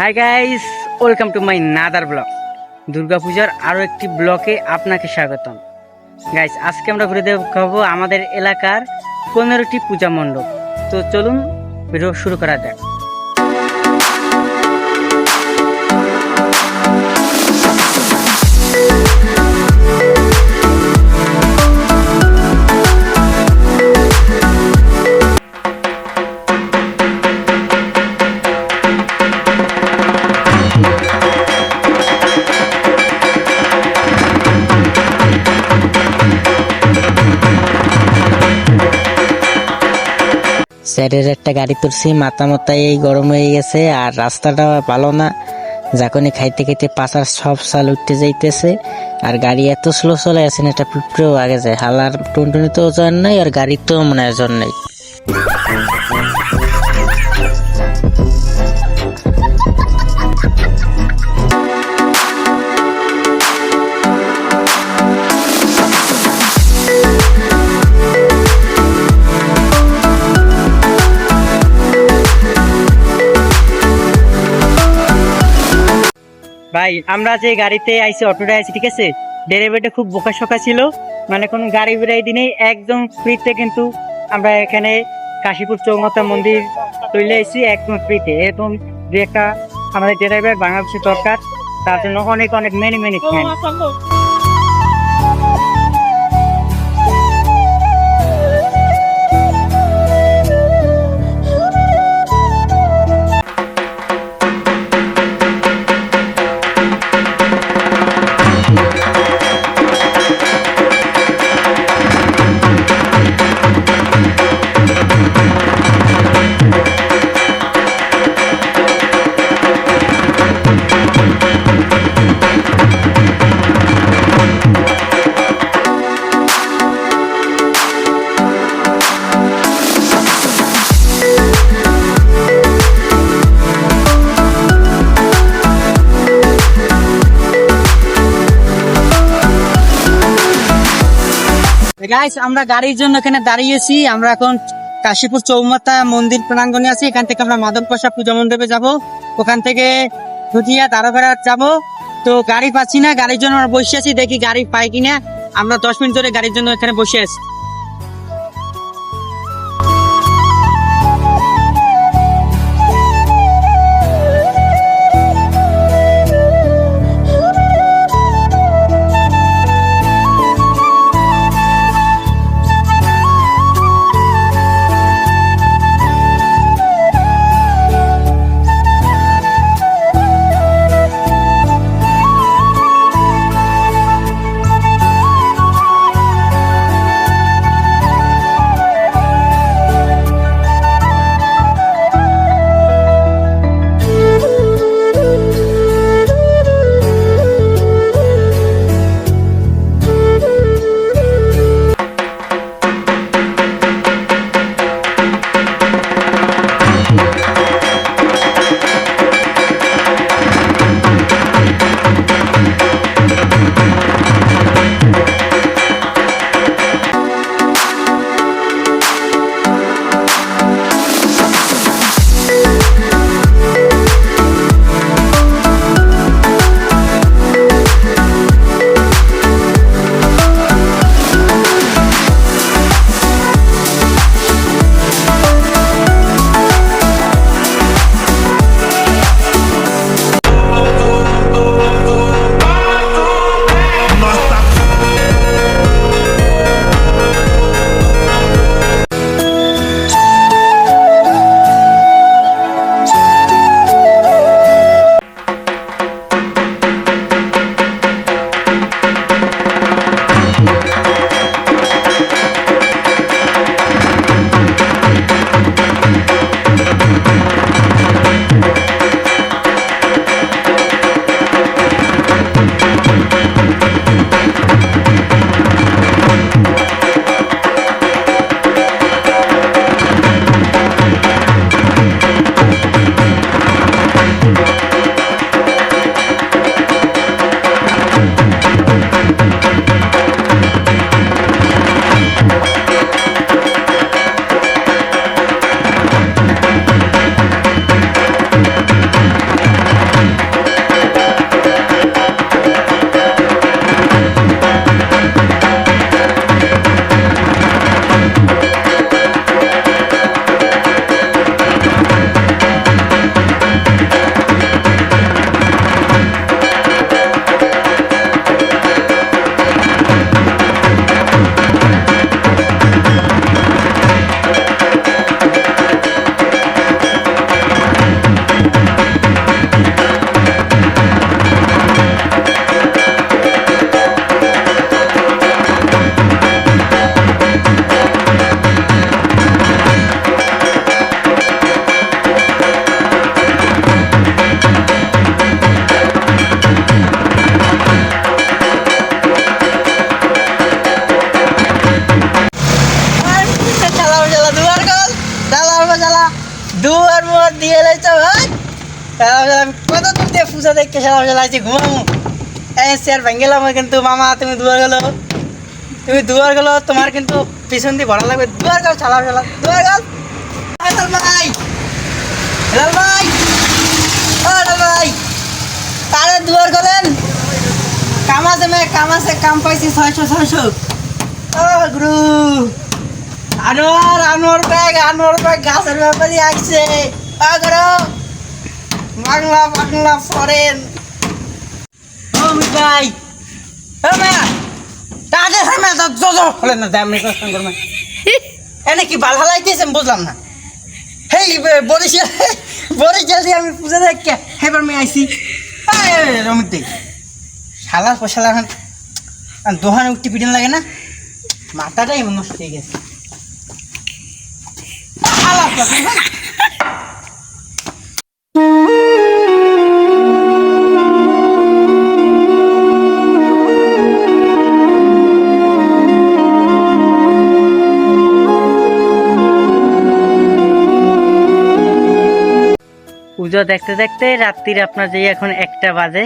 Hi guys welcome to my another blog দুর্গাপূজার আরও একটি ব্লকে আপনাকে স্বাগতম। গাইস আজকে আমরা ঘুরে দেখাবো আমাদের এলাকার পনেরোটি পূজা মণ্ডপ। তো চলুন ভিডিও শুরু করা যাক। স্যারের একটা গাড়ি তুলছি মাথা মাথায় এই গরম হয়ে গেছে আর রাস্তাটা ভালো না। যাকনি খাইতে খাইতে পাশার সব সাল উঠতে যাইতেছে আর গাড়ি এত স্লো চলে আছে না, এটা পিঁপড়েও আগে যায়। হালার টুনটুনি তো ওজন নাই আর গাড়ির তো মনে ওজন নেই। ভাই, আমরা যে গাড়িতে আইছি অটোটা আইছি, ঠিক আছে? ডেলিভারিটা খুব বোকা শোকা ছিল। মানে কোনো গাড়ি বেড়াই দিনে একদম ফ্রিতে কিন্তু আমরা এখানে কাশীপুর চৌমাতা মন্দির তৈরি আইছি একদম ফ্রিতে এরকম যে একটা আমাদের ড্রাইভার বাংলাদেশের দরকার। তার জন্য অনেক অনেক মেনি মেনি থ্যাংক গাইস আমরা গাড়ির জন্য এখানে দাঁড়িয়েছি। আমরা এখন কাশীপুর চৌমাতা মন্দির প্রাঙ্গনে আছি। এখান থেকে আমরা মাদক প্রসাদ পূজা মণ্ডপে যাব। ওখান থেকে ধুতিয়া তারাবেড়া যাব। তো গাড়ি পাচ্ছি না, গাড়ির জন্য আমরা বসে আছি। দেখি গাড়ি পাই কিনা। আমরা দশ মিনিট ধরে গাড়ির জন্য এখানে বসে আছি। আমি কত দূর দিয়ে পূজা দেখতে সারা বেলা আছি ঘুমাবো এই চেয়ার গেলাম কিন্তু, মামা, তুমি দুয়ার গেলো। তুমি দুয়ার গেলো, তোমার কিন্তু পিছন দিয়ে ভরা লাগবে। দুয়ার গেল চালা বেলা দুয়ার গেল। ভাই। হেলাল ভাই। ভাই। তারে দুয়ার গেলেন। কাম আছে মে কাম আছে। কাম পাইছি ছয়শো ছয়শো। ও, গুরু। আনোয়ার আনোয়ার ব্যাগ আনোয়ার ব্যাগ গাছের ব্যাপারে আসছে। বাংলা বাংলা ফরেন ভাই। ও মা তাকে হামে তো জজো হলে না দাম কষ্ট করবে এনে কি দিয়ে আমি দোহানে উঠতে পিটন লাগে না। মাথাটাই নষ্ট হয়ে গেছে। পুজো দেখতে দেখতে রাত্রির আপনার যে এখন একটা বাজে।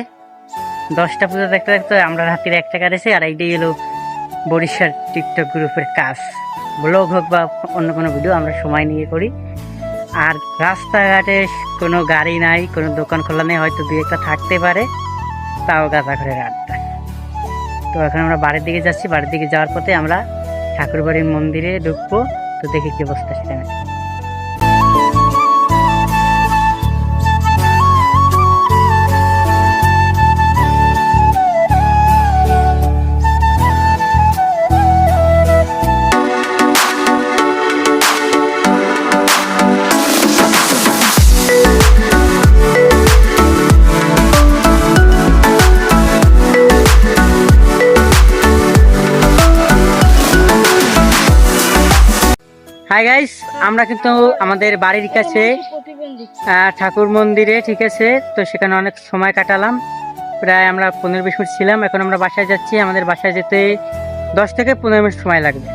দশটা পুজো দেখতে দেখতে আমরা রাত্রির একটা কাটেছি, আর এইটাই হলো বরিশাল টিকটক গ্রুপের কাজ। ব্লগ হোক বা অন্য কোনো ভিডিও, আমরা সময় নিয়ে করি। আর রাস্তাঘাটে কোনো গাড়ি নাই, কোনো দোকান খোলা নেই, হয়তো দু একটা থাকতে পারে, তাও গাঁদা করে আড্ডা তো এখন আমরা বাড়ির দিকে যাচ্ছি। বাড়ির দিকে যাওয়ার পথে আমরা ঠাকুরবাড়ির মন্দিরে ঢুকবো। তো দেখি কি অবস্থা সেখানে। হাই গাইস আমরা কিন্তু আমাদের বাড়ির কাছে ঠাকুর মন্দিরে, ঠিক আছে? তো সেখানে অনেক সময় কাটালাম। প্রায় আমরা পনেরো বিশ মিনিট ছিলাম, এখন আমরা বাসায় যাচ্ছি। আমাদের বাসায় যেতে দশ থেকে পনেরো মিনিট সময় লাগবে।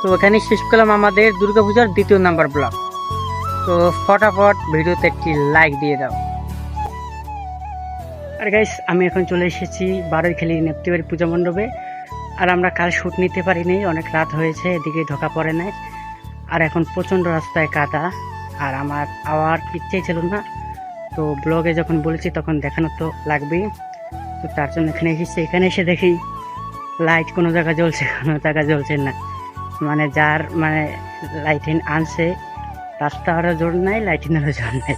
তো ওখানে শেষ করলাম আমাদের দুর্গাপূজার দ্বিতীয় নাম্বার ব্লগ। তো ফটাফট ভিডিওতে একটি লাইক দিয়ে দাও। আর গাইস আমি এখন চলে এসেছি বারোইখালি নেপ্তিবাড়ি পূজা মণ্ডপে। আর আমরা কাল শ্যুট নিতে পারিনি, অনেক রাত হয়েছে, এদিকে ঢোকা পড়ে নাই। আর এখন প্রচণ্ড রাস্তায় কাদা। আর আমার আওয়ার ইচ্ছেই ছিল না। তো ব্লগে যখন বলেছি তখন দেখানো তো লাগবেই। তো তার জন্য এখানে এসেছি। এখানে এসে দেখি লাইট কোনো জায়গা জ্বলছে, কোনো জায়গা জ্বলছে না। মানে যার মানে লাইটিন আনছে রাস্তারও জোর নাই, লাইটিনেরও জোর নাই।